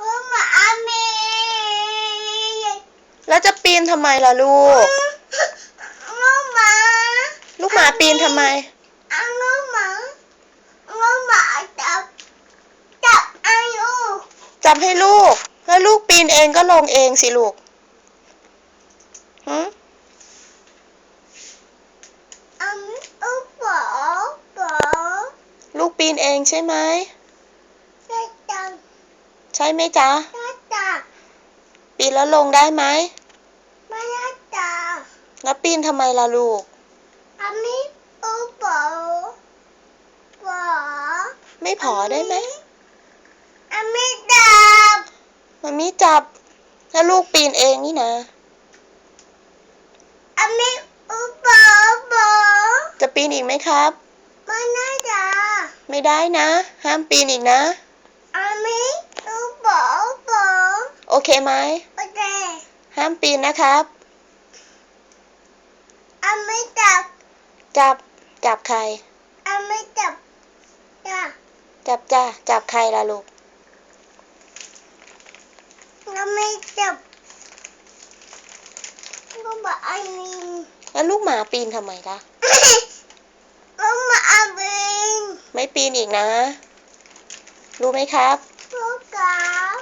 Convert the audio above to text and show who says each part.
Speaker 1: ลูกหมาอามี
Speaker 2: แล้วจะปีนทำไมล่ะลูก
Speaker 1: ลูกหมา
Speaker 2: ลูกหมาปีนทำไม
Speaker 1: เอาลูกหมาลูกหมาจับจับอายุ
Speaker 2: จับให้ลูก แล้วลูกปีนเองก็ลงเองสิลูกหืม
Speaker 1: อันนี้ลูกหมาหมา
Speaker 2: ลูกปีนเองใช่ไหม
Speaker 1: จะจับ
Speaker 2: ใช่ไหมจ๊ะ
Speaker 1: จะจับ
Speaker 2: ปีนแล้วลงได้ไหม
Speaker 1: ไม่ได้จับ
Speaker 2: แล้วปีนทำไมล่ะลูก
Speaker 1: อันนี้ลูกหมาหมา
Speaker 2: ไม่ผอได้ไหม
Speaker 1: อันนี้จับ
Speaker 2: มันมีจับแล้วลูกปีนเองนี่นะ
Speaker 1: อันนี้ลูกหมาหมา
Speaker 2: จะปีนอีกไหมครับ
Speaker 1: ไม่ได้จับ
Speaker 2: ไม่ได้นะ ห้ามปีนอีกนะ
Speaker 1: อันนี้ลูกหมาหมา
Speaker 2: โอ เคไหม
Speaker 1: โอเค
Speaker 2: ห้ามปีนนะครับ
Speaker 1: อันไม่จับ
Speaker 2: จับ จับใคร
Speaker 1: อันไม่จับจ้ะ
Speaker 2: จับจ้าจับใครล่ะลูก
Speaker 1: อันไม่จับลูกหมาอันนี้
Speaker 2: แล้วลูกหมาปีนทำไมล่ะ
Speaker 1: ลูกหมาอันนี้
Speaker 2: ไม่ปีนอีกนะ รู้ไหมครับ
Speaker 1: ลูกกับ